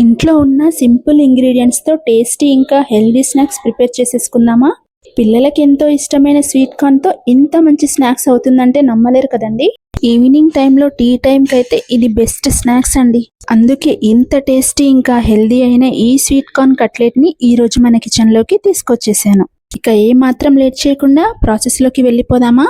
ఇంట్లో ఉన్న సింపుల్ ఇంగ్రీడియంట్స్తో టేస్టీ ఇంకా హెల్దీ స్నాక్స్ ప్రిపేర్ చేసేసుకుందామా? పిల్లలకి ఎంతో ఇష్టమైన స్వీట్ కార్న్తో ఇంత మంచి స్నాక్స్ అవుతుందంటే నమ్మలేరు కదండి? ఈవినింగ్ టైంలో టీ టైంకి అయితే ఇది బెస్ట్ స్నాక్స్ అండి. అందుకే ఇంత టేస్టీ ఇంకా హెల్దీ అయిన ఈ స్వీట్ కార్న్ కట్లెట్ని ఈ రోజు మన కిచెన్లోకి తీసుకొచ్చేసాను. ఇక ఏ మాత్రం లేట్ చేయకుండా ప్రాసెస్లోకి వెళ్ళిపోదామా?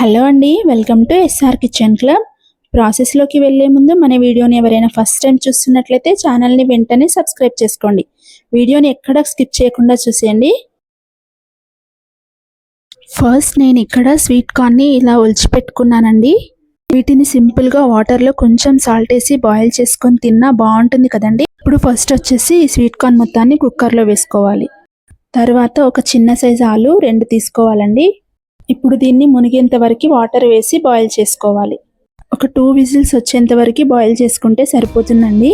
హలో అండి welcome to SR kitchen club. ప్రాసెస్లోకి వెళ్ళే ముందు మన వీడియోని ఎవరైనా ఫస్ట్ టైం చూస్తున్నట్లయితే ఛానల్ని వెంటనే సబ్స్క్రైబ్ చేసుకోండి. వీడియోని ఎక్కడ స్కిప్ చేయకుండా చూసేయండి. ఫస్ట్ నేను ఇక్కడ స్వీట్ కార్న్ని ఇలా ఒలిచిపెట్టుకున్నానండి వీటిని సింపుల్గా వాటర్లో కొంచెం సాల్ట్ వేసి బాయిల్ చేసుకొని తిన్నా బాగుంటుంది కదండి. ఇప్పుడు ఫస్ట్ వచ్చేసి ఈ స్వీట్ కార్న్ మొత్తాన్ని కుక్కర్లో వేసుకోవాలి. తర్వాత ఒక చిన్న సైజు ఆలు రెండు తీసుకోవాలండి. ఇప్పుడు దీన్ని మునిగేంత వరకు వాటర్ వేసి బాయిల్ చేసుకోవాలి. ఒక టూ విజిల్స్ వచ్చేంత వరకు బాయిల్ చేసుకుంటే సరిపోతుందండి.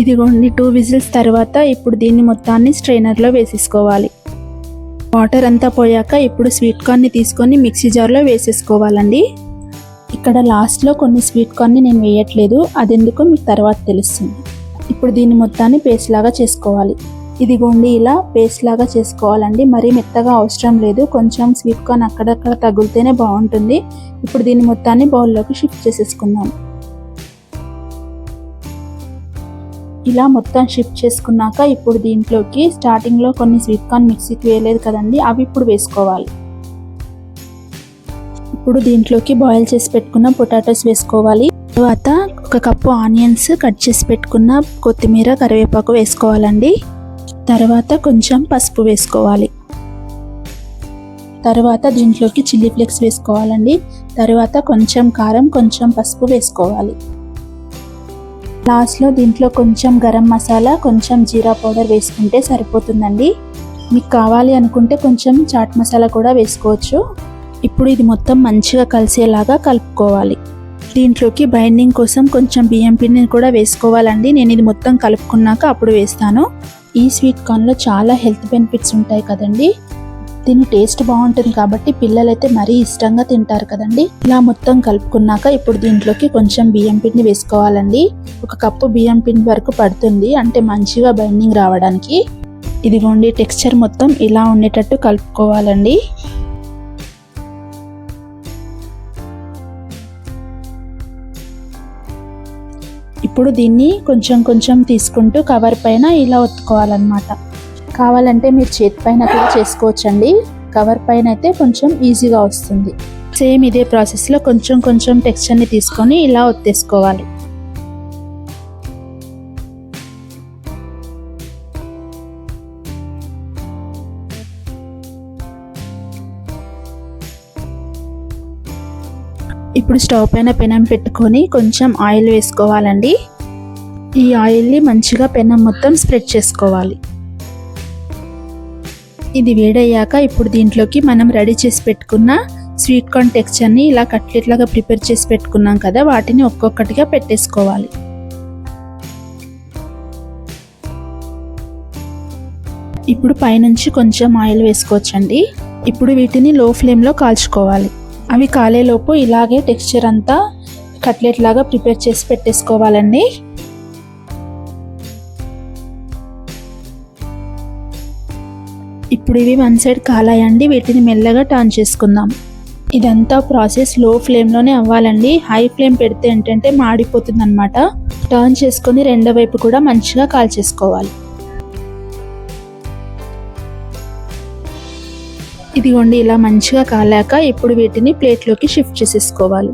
ఇదిగోండి టూ విజిల్స్ తర్వాత ఇప్పుడు దీన్ని మొత్తాన్ని స్ట్రైనర్లో వేసేసుకోవాలి. వాటర్ అంతా పోయాక ఇప్పుడు స్వీట్ కార్న్ని తీసుకొని మిక్సీ జార్లో వేసేసుకోవాలండి. ఇక్కడ లాస్ట్లో కొన్ని స్వీట్ కార్న్ని నేను వేయట్లేదు అదెందుకో మీకు తర్వాత తెలుస్తుంది. ఇప్పుడు దీన్ని మొత్తాన్ని పేస్ట్ లాగా చేసుకోవాలి. ఇదిగోండి ఇలా పేస్ట్ లాగా చేసుకోవాలండి. మరీ మెత్తగా అవసరం లేదు. కొంచెం స్వీట్ కార్న్ అక్కడక్కడ తగులితేనే బాగుంటుంది. ఇప్పుడు దీన్ని మొత్తాన్ని బౌల్లోకి షిఫ్ట్ చేసేసుకుందాం. ఇలా మొత్తం షిఫ్ట్ చేసుకున్నాక ఇప్పుడు దీంట్లోకి స్టార్టింగ్లో కొన్ని స్వీట్ కార్న్ మిక్సీకి వేయలేదు కదండి అవి ఇప్పుడు వేసుకోవాలి. ఇప్పుడు దీంట్లోకి బాయిల్ చేసి పెట్టుకున్న పొటాటోస్ వేసుకోవాలి. తర్వాత ఒక కప్పు ఆనియన్స్ కట్ చేసి పెట్టుకున్న కొత్తిమీర కరివేపాకు వేసుకోవాలండి. తర్వాత కొంచెం పసుపు వేసుకోవాలి. తర్వాత దీంట్లోకి చిల్లీ ఫ్లేక్స్ వేసుకోవాలండి. తర్వాత కొంచెం కారం కొంచెం పసుపు వేసుకోవాలి. లాస్ట్లో దీంట్లో కొంచెం గరం మసాలా కొంచెం జీరా పౌడర్ వేసుకుంటే సరిపోతుందండి. మీకు కావాలి అనుకుంటే కొంచెం చాట్ మసాలా కూడా వేసుకోవచ్చు. ఇప్పుడు ఇది మొత్తం మంచిగా కలిసేలాగా కలుపుకోవాలి. దీంట్లోకి బైండింగ్ కోసం కొంచెం బియ్యం పిండిని కూడా వేసుకోవాలండి. నేను ఇది మొత్తం కలుపుకున్నాక అప్పుడు వేస్తాను. ఈ స్వీట్ కార్న్లో చాలా హెల్త్ బెనిఫిట్స్ ఉంటాయి కదండి. దీని టేస్ట్ బాగుంటుంది కాబట్టి పిల్లలైతే మరీ ఇష్టంగా తింటారు కదండి. ఇలా మొత్తం కలుపుకున్నాక ఇప్పుడు దీంట్లోకి కొంచెం బియ్యం పిండి వేసుకోవాలండి. ఒక కప్పు బియ్యం పిండి వరకు పడుతుంది. అంటే మంచిగా బైండింగ్ రావడానికి. ఇదిగోండి టెక్స్చర్ మొత్తం ఇలా ఉండేటట్టు కలుపుకోవాలండి. ఇప్పుడు దీన్ని కొంచెం కొంచెం తీసుకుంటూ కవర్ పైన ఇలా ఒత్తుకోవాలన్నమాట. కావాలంటే మీరు చేతి పైన కూడా చేసుకోవచ్చండి. కవర్ పైన అయితే కొంచెం ఈజీగా వస్తుంది. సేమ్ ఇదే ప్రాసెస్లో కొంచెం కొంచెం టెక్స్చర్ని తీసుకొని ఇలా ఒత్తేసుకోవాలి. ఇప్పుడు స్టవ్ పైన పెనం పెట్టుకొని కొంచెం ఆయిల్ వేసుకోవాలండి. ఈ ఆయిల్ని మంచిగా పెనం మొత్తం స్ప్రెడ్ చేసుకోవాలి. ఇది వేడయ్యాక ఇప్పుడు దీంట్లోకి మనం రెడీ చేసి పెట్టుకున్న స్వీట్ కార్న్ టెక్స్చర్ని ఇలా కట్లెట్లాగా ప్రిపేర్ చేసి పెట్టుకున్నాం కదా వాటిని ఒక్కొక్కటిగా పెట్టేసుకోవాలి. ఇప్పుడు పైనుంచి కొంచెం ఆయిల్ వేసుకోవచ్చండి. ఇప్పుడు వీటిని లో ఫ్లేమ్లో కాల్చుకోవాలి. అవి కాలేలోపు ఇలాగే టెక్స్చర్ అంతా కట్లెట్ లాగా ప్రిపేర్ చేసి పెట్టేసుకోవాలండి. ఇప్పుడు ఇవి వన్ సైడ్ కాలాయండి వీటిని మెల్లగా టర్న్ చేసుకుందాం. ఇదంతా ప్రాసెస్లో ఫ్లేమ్లోనే అవ్వాలండి. హై ఫ్లేమ్ పెడితే ఏంటంటే మాడిపోతుంది అనమాట టర్న్ చేసుకొని రెండో వైపు కూడా మంచిగా కాల్చేసుకోవాలి. ఇదిగోండి ఇలా మంచిగా కాలాక ఇప్పుడు వీటిని ప్లేట్లోకి షిఫ్ట్ చేసేసుకోవాలి.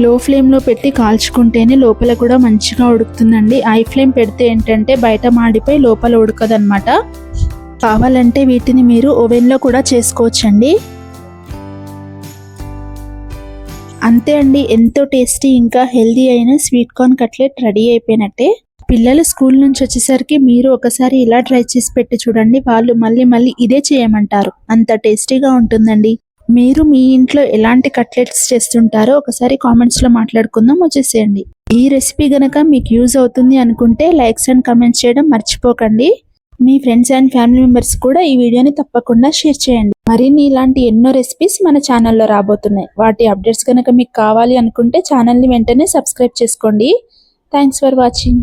లో ఫ్లేమ్లో పెట్టి కాల్చుకుంటేనే లోపల కూడా మంచిగా ఉడుకుతుందండి. హై ఫ్లేమ్ పెడితే ఏంటంటే బయట మాడిపోయి లోపల ఉడకదనమాట కావాలంటే వీటిని మీరు ఓవెన్లో కూడా చేసుకోవచ్చండి. అంతే అండి ఎంతో టేస్టీ ఇంకా హెల్దీ అయిన స్వీట్ కార్న్ కట్లెట్ రెడీ అయిపోయినట్టే. పిల్లలు స్కూల్ నుంచి వచ్చేసరికి మీరు ఒకసారి ఇలా ట్రై చేసి పెట్టి చూడండి. వాళ్ళు మళ్ళీ మళ్ళీ ఇదే చేయమంటారు. అంత టేస్టీగా ఉంటుందండి. మీరు మీ ఇంట్లో ఎలాంటి కట్లెట్స్ చేస్తుంటారో ఒకసారి కామెంట్స్లో మాట్లాడుకుందాం. వచ్చేసేయండి. ఈ రెసిపీ గనక మీకు యూజ్ అవుతుంది అనుకుంటే లైక్స్ అండ్ కమెంట్స్ చేయడం మర్చిపోకండి. మీ ఫ్రెండ్స్ అండ్ ఫ్యామిలీ మెంబర్స్ కూడా ఈ వీడియోని తప్పకుండా షేర్ చేయండి. మరిన్ని ఇలాంటి ఎన్నో రెసిపీస్ మన ఛానల్లో రాబోతున్నాయి. వాటి అప్డేట్స్ కనుక మీకు కావాలి అనుకుంటే ఛానల్ని వెంటనే సబ్స్క్రైబ్ చేసుకోండి. Thanks for watching